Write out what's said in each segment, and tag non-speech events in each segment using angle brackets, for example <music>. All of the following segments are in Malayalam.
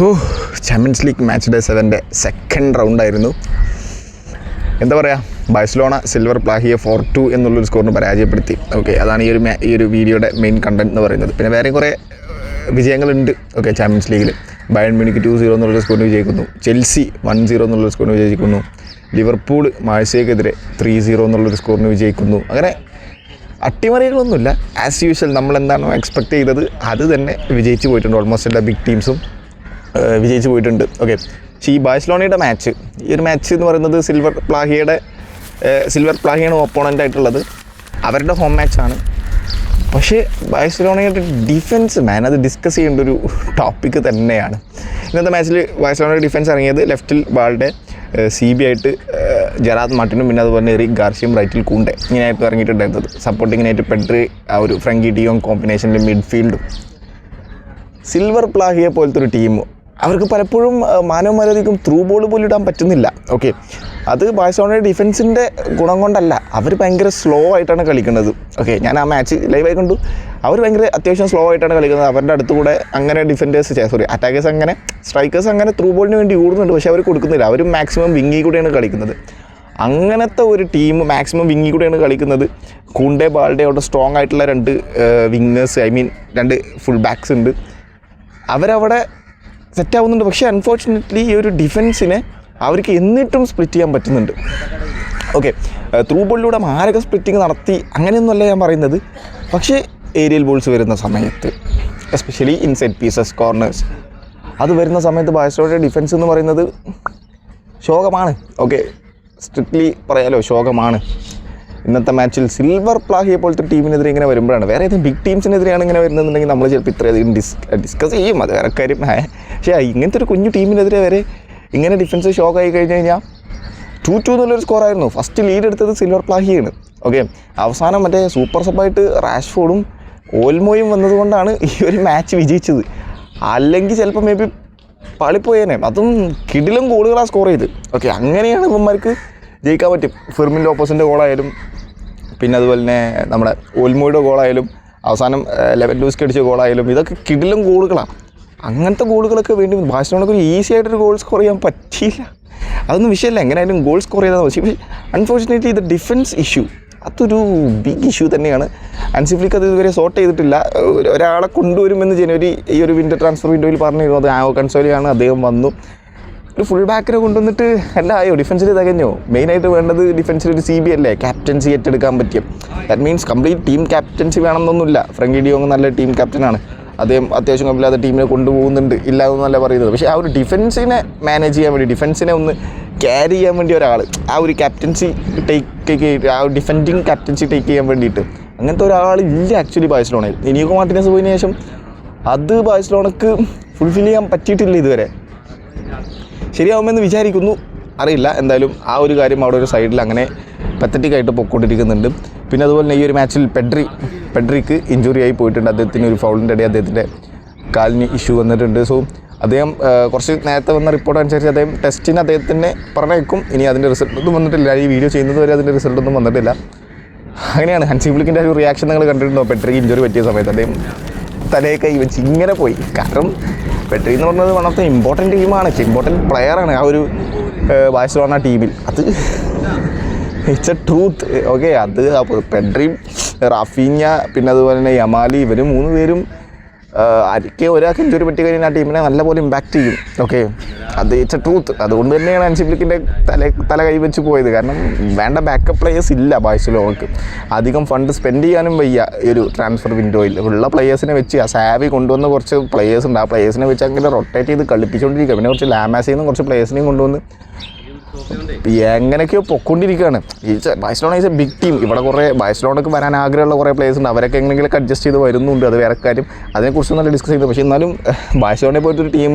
So champions league match day സെവന്റെ second റൗണ്ടായിരുന്നു എന്താ പറയുക ബാഴ്സലോണ സിൽവർ പ്ലാഹിയെ ഫോർ ടു എന്നുള്ളൊരു സ്കോറിന് പരാജയപ്പെടുത്തി. ഓക്കെ അതാണ് ഈ ഒരു ഈ ഒരു വീഡിയോയുടെ മെയിൻ കണ്ടന്റ് എന്ന് പറയുന്നത്. പിന്നെ വേറെ കുറേ വിജയങ്ങളുണ്ട്. ഓക്കെ ചാമ്പ്യൻസ് ലീഗിൽ ബയൺ മ്യൂണിക്ക് ടു സീറോ എന്നുള്ള സ്കോറിന് വിജയിക്കുന്നു. ചെൽസി വൺ സീറോ എന്നുള്ള സ്കോറിന് വിജയിക്കുന്നു. ലിവർപൂൾ മാഴ്സയ്ക്കെതിരെ ത്രീ സീറോ എന്നുള്ളൊരു സ്കോറിന് വിജയിക്കുന്നു. അങ്ങനെ അട്ടിമറികളൊന്നുമില്ല. ആസ് യൂഷ്വൽ നമ്മൾ എന്താണോ എക്സ്പെക്ട് ചെയ്തത് അത് തന്നെ വിജയിച്ച് പോയിട്ടുണ്ട്. ഓൾമോസ്റ്റ് എല്ലാ ബിഗ് ടീംസും വിജയിച്ച് പോയിട്ടുണ്ട്. ഓക്കെ പക്ഷേ ഈ ബാഴ്സലോണയുടെ മാച്ച് ഈ ഒരു മാച്ച് എന്ന് പറയുന്നത് സിൽവർ പ്ലാഹിയുടെ സിൽവർ പ്ലാഹിയാണ് ഓപ്പോണന്റ് ആയിട്ടുള്ളത്. അവരുടെ ഹോം മാച്ചാണ് പക്ഷേ ബാഴ്സലോണയുടെ ഡിഫൻസ് മാൻ അത് ഡിസ്കസ് ചെയ്യേണ്ട ഒരു ടോപ്പിക്ക് തന്നെയാണ്. ഇന്നത്തെ മാച്ചിൽ ബാഴ്സലോണയുടെ ഡിഫൻസ് ഇറങ്ങിയത് ലെഫ്റ്റിൽ ബാളുടെ സി ബി ആയിട്ട് ജറാദ് മാർട്ടിനും പിന്നെ അതുപോലെ എറി ഗാർഷിയും റൈറ്റിൽ കൂണ്ടെ ഇങ്ങനെയായിട്ട് ഇറങ്ങിയിട്ടുണ്ടായിരുന്നത്. സപ്പോർട്ടിങ്ങിനായിട്ട് പെഡ്രി ആ ഒരു ഫ്രങ്കി ഡിയോങ് കോമ്പിനേഷനിൽ മിഡ്ഫീൽഡും സിൽവർ പ്ലാഹിയെ പോലത്തെ ഒരു ടീം അവർക്ക് പലപ്പോഴും ആ, മാനവ മര്യാദയ്ക്കും ത്രൂ ബോൾ പോലും ഇടാൻ പറ്റുന്നില്ല. ഓക്കെ അത് ബാഴ്സലോണയുടെ ഡിഫൻസിന്റെ ഗുണം കൊണ്ടല്ല. അവർ ഭയങ്കര സ്ലോ ആയിട്ടാണ് കളിക്കുന്നത്. ഓക്കെ ഞാൻ ആ മാച്ച് ലൈവായി കണ്ടു. അവർ ഭയങ്കര അത്യാവശ്യം സ്ലോ ആയിട്ടാണ് കളിക്കുന്നത്. അവരുടെ അടുത്ത് കൂടെ അങ്ങനെ ഡിഫൻഡേഴ്സ് സോറി അറ്റാക്കേഴ്സ് അങ്ങനെ സ്ട്രൈക്കേഴ്സ് അങ്ങനെ ത്രൂ ബോളിന് വേണ്ടി ഓടുന്നുണ്ട്. പക്ഷേ അവർ കൊടുക്കുന്നില്ല. അവർ മാക്സിമം വിങ്ങി കൂടെയാണ് കളിക്കുന്നത്. അങ്ങനത്തെ ഒരു ടീം മാക്സിമം വിങ്ങി കൂടെയാണ് കളിക്കുന്നത്. കൂണ്ടെ ബാളുടെ അവിടെ സ്ട്രോങ് ആയിട്ടുള്ള രണ്ട് വിങ്ങേഴ്സ് ഐ മീൻ രണ്ട് ഫുൾ ബാക്സ് ഉണ്ട്. അവരവിടെ സെറ്റ് ആവുന്നുണ്ട് പക്ഷേ അൺഫോർച്ചുനേറ്റ്ലി ഈ ഒരു ഡിഫൻസിനെ അവർക്ക് എന്നിട്ടും സ്പ്ലിറ്റ് ചെയ്യാൻ പറ്റുന്നുണ്ട്. ഓക്കെ ത്രൂ ബോളിലൂടെ മാരക സ്പ്ലിറ്റിംഗ് നടത്തി അങ്ങനെയൊന്നുമല്ല ഞാൻ പറയുന്നത്. പക്ഷേ ഏരിയൽ ബോൾസ് വരുന്ന സമയത്ത് എസ്പെഷ്യലി ഇൻസൈഡ് പീസസ് കോർണേഴ്സ് അത് വരുന്ന സമയത്ത് ബാഴ്സലോയുടെ ഡിഫൻസ് എന്ന് പറയുന്നത് ശോകമാണ്. ഓക്കെ സ്ട്രിക്ട്ലി പറയാലോ ശോകമാണ്. ഇന്നത്തെ മാച്ചിൽ സിൽവർ പ്ലാഹിയെ പോലത്തെ ടീമിനെതിരെ ഇങ്ങനെ വരുമ്പോഴാണ്. വേറെ ഏതെങ്കിലും ബിഗ് ടീംസിനെതിരെയാണ് ഇങ്ങനെ വരുന്നതെന്നുണ്ടെങ്കിൽ നമ്മൾ ചിലപ്പോൾ ഇത്രയധികം ഡിസ് ഡിസ്കസ് ചെയ്യും. അത് വേറെ കാര്യം. പക്ഷേ ഇങ്ങനത്തെ ഒരു കുഞ്ഞു ടീമിനെതിരെ വരെ ഇങ്ങനെ ഡിഫൻസ് ഷോക്ക് ഷോക്കായി കഴിഞ്ഞ് കഴിഞ്ഞാൽ ടു ടു എന്നുള്ളൊരു സ്കോറായിരുന്നു ഫസ്റ്റ് ലീഡ് എടുത്തത് സിൽവർ പ്ലാഹിയാണ് ഓക്കെ അവസാനം മറ്റേ സൂപ്പർ സബായിട്ട് റാഷ്ഫോർഡും ഓൽമോയും വന്നതുകൊണ്ടാണ് ഈ ഒരു മാച്ച് വിജയിച്ചത്. അല്ലെങ്കിൽ ചിലപ്പോൾ മേ ബി പളിപ്പോയേനെ. അതും കിടിലും ഗോളുകളാണ് സ്കോർ ചെയ്ത്. ഓക്കെ അങ്ങനെയാണ് ഇവന്മാർക്ക് ജയിക്കാൻ പറ്റും. ഫിർമിന്റെ ഓപ്പോസിന്റെ ഗോളായാലും പിന്നെ അതുപോലെ തന്നെ നമ്മുടെ ഓൽമോയുടെ ഗോളായാലും അവസാനം ലെവൻ ലൂസ്ക്ക് അടിച്ച ഗോളായാലും ഇതൊക്കെ കിടിലും ഗോളുകളാണ് അങ്ങനത്തെ ഗോളുകളൊക്കെ വേണ്ടി ബാഴ്സലോണക്ക് ഒരു ഈസി ആയിട്ടൊരു ഗോൾ സ്കോർ ചെയ്യാൻ പറ്റിയില്ല. അതൊന്നും വിഷയമല്ല എങ്ങനെയായാലും ഗോൾ സ്കോർ ചെയ്താൽ മതി. പക്ഷേ അൺഫോർച്ചുനേറ്റ്ലി ഇത് ഡിഫൻസ് ഇഷ്യൂ അതൊരു ബിഗ് ഇഷ്യൂ തന്നെയാണ്. അൻസിഫ്ലിക്ക് അത് ഇതുവരെ സോർട്ട് ചെയ്തിട്ടില്ല. ഒരു- ഒരാളെ കൊണ്ടുവരുമെന്ന് ജനുവരി ഈ ഒരു വിന്റർ ട്രാൻസ്ഫർ വിൻഡോയിൽ പറഞ്ഞിരുന്നു. അത് ആവോ കൺസോലിയാണ് അദ്ദേഹം വന്നു. ഒരു ഫുൾ ബാക്കിനെ കൊണ്ടുവന്നിട്ട് അല്ല ആയോ ഡിഫൻസിൽ തികഞ്ഞോ? മെയിനായിട്ട് വേണ്ടത് ഡിഫൻസിൽ ഒരു സി ബി അല്ലേ? ക്യാപ്റ്റൻസി ഏറ്റെടുക്കാൻ പറ്റിയ. That means complete team captaincy വേണമെന്നൊന്നുമില്ല. Frenkie de Jong നല്ല ടീം ക്യാപ്റ്റനാണ് അദ്ദേഹം അത്യാവശ്യം കുഴപ്പമില്ലാത്ത ടീമിനെ കൊണ്ടുപോകുന്നുണ്ട് ഇല്ല എന്നല്ല പറയുന്നത്. പക്ഷേ ആ ഒരു ഡിഫൻസിനെ മാനേജ് ചെയ്യാൻ വേണ്ടി ഡിഫൻസിനെ ഒന്ന് ക്യാരി ചെയ്യാൻ വേണ്ടി ഒരാൾ ആ ഒരു ക്യാപ്റ്റൻസി ടേക്ക് ആ ഒരു ഡിഫെൻഡിങ് ക്യാപ്റ്റൻസി ടേക്ക് ചെയ്യാൻ വേണ്ടിയിട്ട്. അങ്ങനത്തെ ഒരാൾ ഇല്ല ആക്ച്വലി ബാഴ്സലോണയിൽ. ഇനിയൊക്കെ മാർട്ടിനസ് പോയതിനു ശേഷം അത് ബാഴ്സലോണക്ക് ഫുൾഫിൽ ചെയ്യാൻ പറ്റിയിട്ടില്ല ഇതുവരെ. ശരിയാവുമെന്ന് വിചാരിക്കുന്നു. അറിയില്ല. എന്തായാലും ആ ഒരു കാര്യം അവിടെ ഒരു സൈഡിൽ അങ്ങനെ പത്തറ്റിക്കായിട്ട് പൊക്കോണ്ടിരിക്കുന്നുണ്ട്. പിന്നെ അതുപോലെ തന്നെ ഈ ഒരു മാച്ചിൽ പെഡ്രി പെഡ്രിക്ക് ഇഞ്ചുറി ആയി പോയിട്ടുണ്ട്. അദ്ദേഹത്തിന് ഒരു ഫൗളിന്റെ ഇടയിൽ അദ്ദേഹത്തിന്റെ കാലിന് ഇഷ്യൂ വന്നിട്ടുണ്ട്. സോ അദ്ദേഹം കുറച്ച് നേരത്തെ വന്ന റിപ്പോർട്ട് അനുസരിച്ച് അദ്ദേഹം ടെസ്റ്റിന് അദ്ദേഹത്തിന് പറഞ്ഞേക്കും ഇനി അതിന്റെ റിസൾട്ട് ഒന്നും വന്നിട്ടില്ല. ഈ വീഡിയോ ചെയ്യുന്നത് വരെ അതിന്റെ റിസൾട്ട് ഒന്നും വന്നിട്ടില്ല. അങ്ങനെയാണ് ഹൻസി വിളിക്കിന്റെ ഒരു റിയാക്ഷൻ നിങ്ങൾ കണ്ടിട്ടുണ്ടോ? പെട്രിക്ക് ഇഞ്ചുറി പറ്റിയ സമയത്ത് അദ്ദേഹം തലയെ കൈ വെച്ച് ഇങ്ങനെ പോയി. കാരണം പെട്രി എന്ന് പറഞ്ഞത് വൺ ഓഫ് ദ ഇമ്പോർട്ടന്റ് ടീമാണ് ഇമ്പോർട്ടന്റ് പ്ലെയറാണ് ആ ഒരു ബാഴ്സലോണ ടീമിൽ. അത് ഇറ്റ്സ് എ ട്രൂത്ത് ഓക്കെ അത് പെഡ്രിയും റാഫീഞ്ഞ പിന്നെ അതുപോലെ തന്നെ യമാലി ഇവർ മൂന്ന് പേരും ആർക്ക് ഒരാൾക്ക് ഇഞ്ചുറി പറ്റി കഴിഞ്ഞാൽ ആ ടീമിനെ നല്ലപോലെ ഇമ്പാക്റ്റ് ചെയ്യും. ഓക്കെ അത് ഇറ്റ്സ് എ ട്രൂത്ത് അതുകൊണ്ട് തന്നെയാണ് അൻസിഫ്ലിക്കിന്റെ തല തല കൈവച്ച് പോയത്. കാരണം വേണ്ട ബാക്കപ്പ് പ്ലേയേഴ്സ് ഇല്ല ബാഴ്സലോണക്ക്. അധികം ഫണ്ട് സ്പെൻഡ് ചെയ്യാനും വയ്യ ഈ ഒരു ട്രാൻസ്ഫർ വിൻഡോയിൽ ഉള്ള പ്ലേയേഴ്സിനെ വെച്ച് ആ സാവി കൊണ്ടുവന്ന കുറച്ച് പ്ലേയേഴ്സ് ഉണ്ട്. ആ പ്ലേയേഴ്സിനെ വെച്ച് അങ്ങനെ റൊട്ടേറ്റ് ചെയ്ത് കളിപ്പിച്ചുകൊണ്ടിരിക്കുക പിന്നെ കുറച്ച് ലാമാസിൽ നിന്ന് കുറച്ച് പ്ലേയേഴ്സിനെയും കൊണ്ടുവന്ന് എങ്ങനെയൊക്കെയോ പൊക്കൊണ്ടിരിക്കുകയാണ്. ഈ Barcelona is a big team ഇവിടെ കുറേ ബാഴ്സലോണക്ക് വരാൻ ആഗ്രഹമുള്ള കുറേ പ്ലേയേഴ്സ് ഉണ്ട്. അവരൊക്കെ എങ്ങനെയെങ്കിലും അഡ്ജസ്റ്റ് ചെയ്ത് വരുന്നുണ്ട്. അത് വേറെ കാര്യം. അതിനെക്കുറിച്ച് നല്ല ഡിസ്കസ് ചെയ്തു. പക്ഷേ എന്നാലും <laughs> ബാഴ്സലോണയെ പോലത്തെ ഒരു ടീം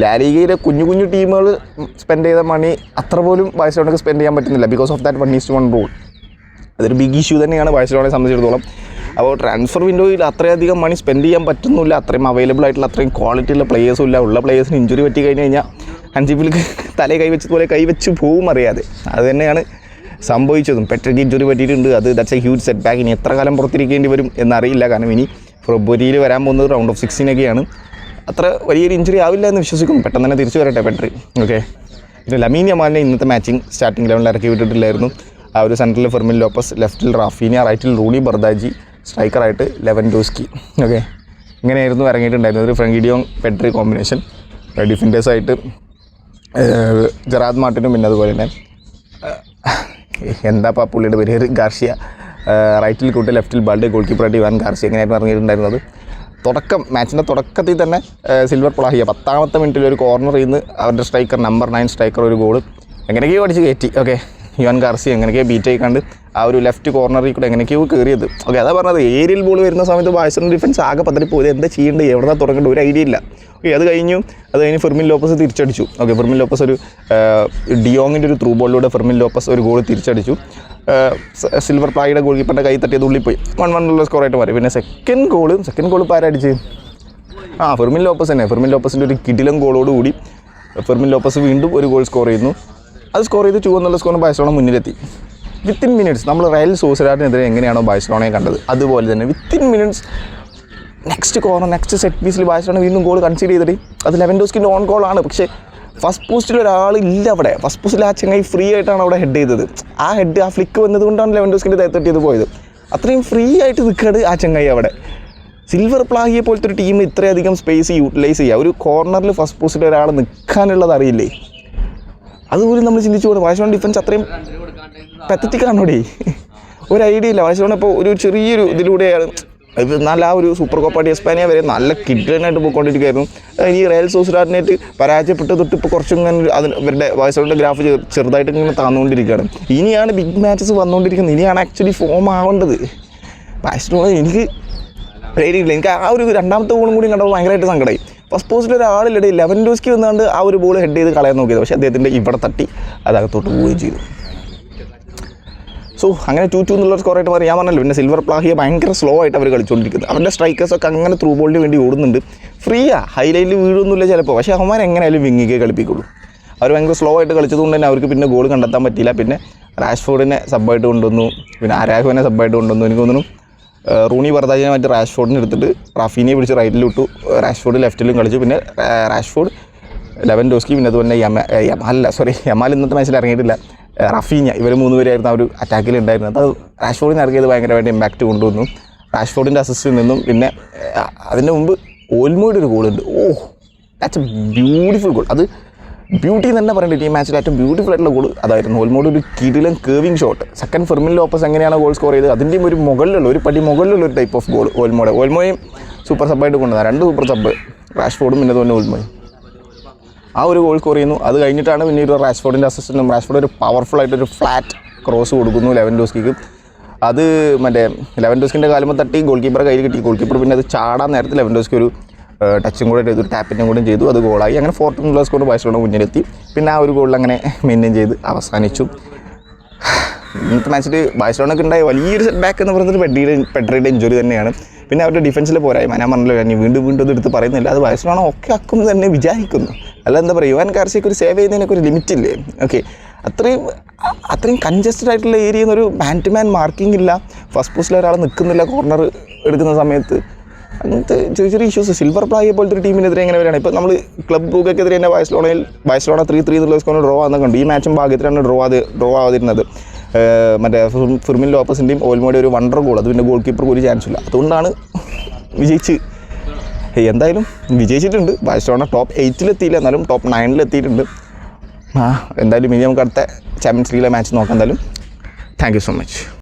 ലാലിഗയിലെ കുഞ്ഞു കുഞ്ഞു ടീമുകൾ സ്പെൻഡ് ചെയ്ത മണി അത്ര പോലും ബാഴ്സലോണക്ക് സ്പെൻഡ് ചെയ്യാൻ പറ്റുന്നില്ല. Because of that one is to one rule അതൊരു ബിഗ് ഇഷ്യൂ തന്നെയാണ് ബാഴ്സലോണയെ സംബന്ധിച്ചിടത്തോളം. അപ്പോൾ ട്രാൻസ്ഫർ വിൻഡോയിൽ അത്രയധികം മണി സ്പെൻഡ് ചെയ്യാൻ പറ്റുന്നില്ല. അത്രയും അവൈലബിൾ ആയിട്ടുള്ള അത്രയും ക്വാളിറ്റിയുള്ള പ്ലേയേഴ്സും ഇല്ല. ഉള്ള പ്ലേയേഴ്സിന് ഇഞ്ചുറി പറ്റി കഴിഞ്ഞ് കഴിഞ്ഞാൽ അഞ്ചിപ്പിലേക്ക് തലേ കൈവച്ചതുപോലെ കൈവച്ച് പോവും അറിയാതെ. അത് തന്നെയാണ് സംഭവിച്ചതും. പെട്രിക്ക് ജോലി പറ്റിയിട്ടുണ്ട്. അത് that's a huge setback ഇനി എത്ര കാലം പുറത്തിരിക്കേണ്ടി വരും എന്നറിയില്ല. കാരണം ഇനി ഫെബ്രുവരിയിൽ വരാൻ പോകുന്നത് റൗണ്ട് ഓഫ് സിക്സ്റ്റീനൊക്കെയാണ് അത്ര വലിയൊരു ഇഞ്ചുറി ആവില്ല എന്ന് വിശ്വസിക്കുന്നു. പെട്ടെന്ന് തന്നെ തിരിച്ചു വരട്ടെ പെട്രി ഓക്കെ പിന്നെ ലമീനിയ യമാലിനെ ഇന്നത്തെ മാച്ചിങ് സ്റ്റാർട്ടിംഗ് ലെവലിൽ ഇറക്കി വിട്ടിട്ടില്ലായിരുന്നു. ആ ഒരു സെൻട്രൽ ഫെർമിൻ ലോപ്പസ് ലെഫ്റ്റിൽ റാഫീനിയ റൈറ്റിൽ റൂണി ബർദാജി സ്ട്രൈക്കറായിട്ട് ലെവൻ ഡോസ്കി ഓക്കെ ഇങ്ങനെയായിരുന്നു ഇറങ്ങിയിട്ടുണ്ടായിരുന്നത് ഒരു ഫ്രങ്കിഡിയോങ് പെട്രി കോമ്പിനേഷൻ ഡിഫൻഡേഴ്സായിട്ട് ജറാദ് മാർട്ടിനും പിന്നെ അതുപോലെ തന്നെ എന്താ പുള്ളിയുടെ പേര്? ഗാർഷ്യ റൈറ്റിൽ കൂട്ടി ലെഫ്റ്റിൽ ബാൾഡ് ഗോൾ കീപ്പറായിട്ട് ഇവാൻ ഗാർഷ്യ എങ്ങനെയായിരുന്നു ഇറങ്ങിയിട്ടുണ്ടായിരുന്നത്. തുടക്കം മാച്ചിന്റെ തുടക്കത്തിൽ തന്നെ സിൽവർ പ്ലാഹിയ പത്താമത്തെ മിനിറ്റിൽ ഒരു കോർണറിൽ നിന്ന് അവരുടെ സ്ട്രൈക്കർ നമ്പർ നയൻ സ്ട്രൈക്കർ ഒരു ഗോൾ എങ്ങനെയൊക്കെയോ അടിച്ച് കയറ്റി ഓക്കെ യുവൻ ഗാർസി എങ്ങനെയൊക്കെയാണ് ബീറ്റ് ആയിക്കാണ്ട് ആ ഒരു ലെഫ്റ്റ് കോർണറിൽ കൂടെ എങ്ങനെയൊക്കെയോ കയറിയത് ഓക്കെ അതാ പറഞ്ഞത് ഏരിയൽ ബോൾ വരുന്ന സമയത്ത് ബാഴ്സലോണ ഡിഫൻസ് ആകെ പതറിപ്പോയി എന്താ ചെയ്യേണ്ടത്? എവിടെ തുടങ്ങേണ്ട ഒരു ഐഡിയ ഇല്ല. ഓക്കെ അത് കഴിഞ്ഞു. അത് കഴിഞ്ഞ് ഫെർമിൻ ലോപ്പസ് തിരിച്ചടിച്ചു. ഓക്കെ ഫെർമിൻ ലോപ്പസ് ഒരു ഡിയോങ്ങിന്റെ ഒരു ത്രൂ ബോളിലൂടെ ഫെർമിൻ ലോപ്പസ് ഒരു ഗോൾ തിരിച്ചടിച്ചു. സിൽവർ പ്ലായുടെ ഗോൾ കീപ്പറിന്റെ കൈ തട്ടിയത് ഉള്ളിപ്പോയി വൺ വൺ ഉള്ള സ്കോറായിട്ട് മാറി. പിന്നെ സെക്കൻഡ് ഗോൾ സെക്കൻഡ് ഗോൾ ഇപ്പോൾ ആരടിച്ച് ആ ഫെർമിൻ ലോപ്പസ് തന്നെ. ഫെർമിൻ ലോപ്പസിന്റെ ഒരു കിടിലം ഗോളോട് കൂടി ഫെർമിൻ ലോപ്പസ് വീണ്ടും ഒരു ഗോൾ സ്കോർ ചെയ്യുന്നു. അത് സ്കോർ ചെയ്ത് ടു എന്നുള്ള സ്കോറിന് ബാഴ്സലോണ മുന്നിലെത്തി. വിത്തിൻ മിനിറ്റ്സ് നമ്മൾ റയൽ സോസിഡാഡിനെതിരെ എങ്ങനെയാണോ ബാഴ്സലോണയെ കണ്ടത്. അതുപോലെ തന്നെ within minutes next corner next set പീസിൽ ബാഴ്സലോണ വീണ്ടും ഗോൾ കൺസീഡ് ചെയ്തിട്ട്. അത് ലെവൻ ഡോസ്കിന്റെ ഓൺ ഗോളാണ് പക്ഷേ ഫസ്റ്റ് പോസ്റ്റിൽ ഒരാൾ ഇല്ല അവിടെ. ഫസ്റ്റ് പോസ്റ്റിൽ ആ ചങ്ങായി ഫ്രീ ആയിട്ടാണ് അവിടെ ഹെഡ് ചെയ്തത്. ആ ഹെഡ് ആ ഫ്ലിക്ക് വന്നതുകൊണ്ടാണ് ലെവൻ ഡോസ്കിന്റെ തട്ടിയത് പോയത്. അത്രയും ഫ്രീ ആയിട്ട് നിൽക്കുകയാണ് ആ ചങ്ങായി അവിടെ. സിൽവർ പ്ലാഹിയെ പോലത്തെ ഒരു ടീം ഇത്രയധികം സ്പേസ് യൂട്ടിലൈസ് ചെയ്യുക ഒരു കോർണറിൽ ഫസ്റ്റ് പോസ്റ്റിൽ ഒരാൾ നിൽക്കാനുള്ളത് അറിയില്ലേ? അതുപോലും നമ്മൾ ചിന്തിച്ചു പോകണം വാശോൺ ഡിഫൻസ് അത്രയും പത്തറ്റിക് ആണോടേ ഒരു ഐഡിയ ഇല്ല. വാശോൺ ഇപ്പോൾ ഒരു ചെറിയൊരു ഇതിലൂടെയാണ് ഇത് നല്ല ആ ഒരു സൂപ്പർ കോപ്പ ഡി എസ്പാനിയ വരെ നല്ല കിഡ്ലനായിട്ട് പോയിക്കൊണ്ടിരിക്കുകയായിരുന്നു. ഈ റയൽ സോസിഡാറ്റിനായിട്ട് പരാജയപ്പെട്ട് തൊട്ട് ഇപ്പോൾ കുറച്ചും ഇങ്ങനെ അതിന് ഇവരുടെ വയസ്സുകളുടെ ഗ്രാഫ് ചെറുതായിട്ട് ഇങ്ങനെ താന്നുകൊണ്ടിരിക്കുകയാണ്. ഇനിയാണ് ബിഗ് മാച്ചസ് വന്നുകൊണ്ടിരിക്കുന്നത്. ഇനിയാണ് ആക്ച്വലി ഫോം ആവേണ്ടത്. ബാഴ്സലോണ എനിക്ക് പേടിയില്ല. എനിക്ക് ആ ഒരു രണ്ടാമത്തെ ഗോളും കൂടി കണ്ടപ്പോൾ ഭയങ്കരമായിട്ട് സങ്കടമായി. ഫസ്റ്റ് പോസ്റ്റിൽ ഒരാളില്ലടെ ലെവൻ ഡോസ്ക്ക് വന്നാണ്ട് ആ ഒരു ബോൾ ഹെഡ് ചെയ്ത് കളയാൻ നോക്കിയത്. പക്ഷേ അദ്ദേഹത്തിന്റെ ഇവിടെ തട്ടി അതകത്തോട്ട് പോവുകയും ചെയ്തു. സോ അങ്ങനെ ടു ടു എന്നുള്ള സ്കോറായിട്ട് മാറി. ഞാൻ പറഞ്ഞല്ലോ പിന്നെ സിൽവർ പ്ലാഹിയെ ഭയങ്കര സ്ലോ ആയിട്ട് അവർ കളിച്ചുകൊണ്ടിരിക്കുന്നത് അവരുടെ സ്ട്രൈക്കേഴ്സൊക്കെ അങ്ങനെ ത്രൂ ബോളിന് വേണ്ടി ഓടുന്നുണ്ട്. ഫ്രീയാ ഹൈലൈറ്റിൽ വീഴൊന്നുമില്ല ചിലപ്പോൾ പക്ഷേ അവന്മാർ എങ്ങനെയായാലും വിങ്ങിക്കേ കളിപ്പിക്കുള്ളൂ. അവർ ഭയങ്കര സ്ലോ ആയിട്ട് കളിച്ചതുകൊണ്ട് തന്നെ അവർക്ക് പിന്നെ ഗോൾ കണ്ടെത്താൻ പറ്റിയില്ല. പിന്നെ റാഷ്ഫോർഡിനെ സബ്ബായിട്ട് കൊണ്ടുവന്നു. പിന്നെ ആരാഹുവിനെ സബ്ബായിട്ട് കൊണ്ടുവന്നു. എനിക്ക് തോന്നുന്നു റൂണി ബർദാജിനെ മറ്റേ റാഷ്ഫോർഡിനെ എടുത്തിട്ട് റാഫീനെ പിടിച്ച് റൈറ്റിൽ ഇട്ടു. റാഷ്ഫോർഡ് ലെഫ്റ്റിലും കളിച്ചു. പിന്നെ റാഷ്ഫോർഡ് ലെവൻ ഡോസ്കി പിന്നെ അതുപോലെ യമ അല്ല സോറി യമാൽ ഇന്നത്തെ മാച്ചിൽ ഇറങ്ങിയിട്ടില്ല. റഫീഞ്ഞ ഇവർ മൂന്ന് പേരായിരുന്നു ആ ഒരു അറ്റാക്കിൽ ഉണ്ടായിരുന്നത്. അത് റാഷ്ഫോർഡിന് ഇറങ്ങിയത് ഭയങ്കരമായിട്ട് ഇമ്പാക്റ്റ് കൊണ്ടുവന്നു. റാഷ്ഫോർഡിന്റെ അസിസ്റ്റിൽ നിന്നും പിന്നെ അതിന്റെ മുമ്പ് ഓൽമോയുടെ ഒരു ഗോളുണ്ട് oh that's a beautiful goal അത് ബ്യൂട്ടി തന്നെ പറയേണ്ടത് ഈ മാച്ചിൽ ഏറ്റവും ബ്യൂട്ടിഫുൾ ആയിട്ടുള്ള ഗോൾ അതായിരുന്നു. ഓൾമോഡ് ഒരു കിടിലൻ curving shot second Fermin Lopez എങ്ങനെയാണ് ഗോൾ സ്കോർ ചെയ്തത്? അതിന്റെയും ഒരു മുകളിലുള്ള ഒരു പടി മുകളിലുള്ള ഒരു ടൈപ്പ് ഓഫ് ഗോൾ ഓൽമോടെ ഓൽമോയും സൂപ്പർ സബ്ബായിട്ട് കൊണ്ടുവന്നത്. രണ്ട് സൂപ്പർ സബ്ബ് റാഷ്ഫോർഡും പിന്നെ തോന്നുന്നു ഓൽമോയും ആ ഒരു ഗോൾ സ്കോർ ചെയ്യുന്നു. അത് കഴിഞ്ഞിട്ടാണ് പിന്നെ ഒരു റാഷ്ഫോർഡിന്റെ അസിസ്റ്റന്റും റാഷ്ഫോർഡ് ഒരു പവർഫുൾ ആയിട്ടൊരു ഫ്ലാറ്റ് ക്രോസ് കൊടുക്കുന്നു ലെവൻ ഡോസ്കിക്ക് അത് മറ്റേ ലെവൻ ഡോസ്കിന്റെ കാലുമ്പോൾ തട്ടി ഗോൾ കീപ്പറെ കയ്യിൽ കിട്ടി. ഗോൾ കീപ്പർ പിന്നെ അത് ചാടാൻ നേരത്തെ ലെവൻ ഡോസ്കി ഒരു ടച്ചും കൂടെ ചെയ്തു ടാപ്പിനും കൂടെ ചെയ്തു അത് ഗോളായി അങ്ങനെ ഫോർട്ടീൻ ഗ്ലാസ് കൊണ്ട് ബാഴ്സലോണ മുന്നിലെത്തി. പിന്നെ ആ ഒരു ഗോളിൽ അങ്ങനെ മെയിന്റെയിൻ ചെയ്ത് അവസാനിച്ചു. ഇന്നത്തെ മാച്ചിൽ ബാഴ്സലോണക്ക് ഉണ്ടായ വലിയൊരു സെറ്റ് ബാക്ക് എന്ന് പറയുന്നത് പെഡ്രിയുടെ പെഡ്രിയുടെ ഇഞ്ചുറി തന്നെയാണ്. പിന്നെ അവരുടെ ഡിഫൻസിൽ പോരായ്മ. ഞാൻ പറഞ്ഞല്ലോ ഞാൻ വീണ്ടും വീണ്ടും ഇത് എടുത്ത് പറയുന്നില്ല. അത് ബാഴ്സലോണ ഒക്കെ ആക്കും തന്നെ വിചാരിക്കുന്നു. അല്ല എന്താ പറയുക യുവാൻ കാർസിക്ക് ഒരു സേവ് ചെയ്യുന്നതിനൊക്കെ ഒരു ലിമിറ്റ് ഇല്ലേ? ഓക്കെ അത്രയും അത്രയും കൺജസ്റ്റഡ് ആയിട്ടുള്ള ഏരിയയിൽ നിന്ന് ഒരു മാൻ ടു മാൻ മാർക്കിംഗ് ഇല്ല. ഫസ്റ്റ് പോസ്റ്റിൽ ഒരാൾ നിൽക്കുന്നില്ല കോർണർ എടുക്കുന്ന സമയത്ത്. അങ്ങനത്തെ ചെറിയ ചെറിയ ഇഷ്യൂസ് സിൽവർ പ്ലായ പോലത്തെ ഒരു ടീമിനെതിരെ എങ്ങനെ വരികയാണ്? ഇപ്പോൾ നമ്മൾ ക്ലബ് ബ്രൂക്കെതിരെ തന്നെ ബാഴ്സലോണയിൽ ബാഴ്സലോണ ത്രീ ത്രീ എന്നുള്ള സ്കോറിന് ഡ്രോ ആകുന്ന കണ്ടു ഈ മാച്ചും ഭാഗ്യത്തിലാണ് ഡ്രോ ആത് ഡ്രോ ആവാതിരുന്നത്. മറ്റേ ഫിർ- ഫിർമിൻ ലോപ്പസിന്റെയും ഓൽമോടെ ഒരു വണ്ടർ ഗോൾ അത് പിന്നെ ഗോൾ കീപ്പർക്ക് ഒരു ചാൻസ് ഇല്ല. അതുകൊണ്ടാണ് വിജയിച്ച് എന്തായാലും വിജയിച്ചിട്ടുണ്ട്. ബാഴ്സലോണ ടോപ്പ് എയ്റ്റിലെത്തിയില്ല എന്നാലും ടോപ്പ് നയനിലെത്തിയിട്ടുണ്ട് ആ എന്തായാലും ഇനി നമുക്ക് അടുത്ത ചാമ്പ്യൻസ് ലീഗിലെ മാച്ച് നോക്കാം. എന്തായാലും. Thank you so much